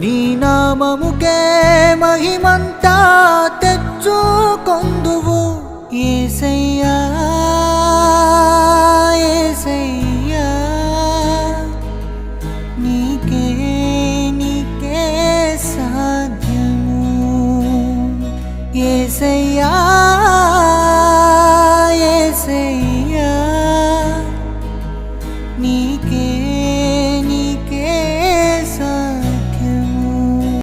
నీ నామముకే మహిమంతా తెచ్చుకొందువు. ఏసయ్యా ఏసయ్యా నీకే ఏసయ్యా నీకే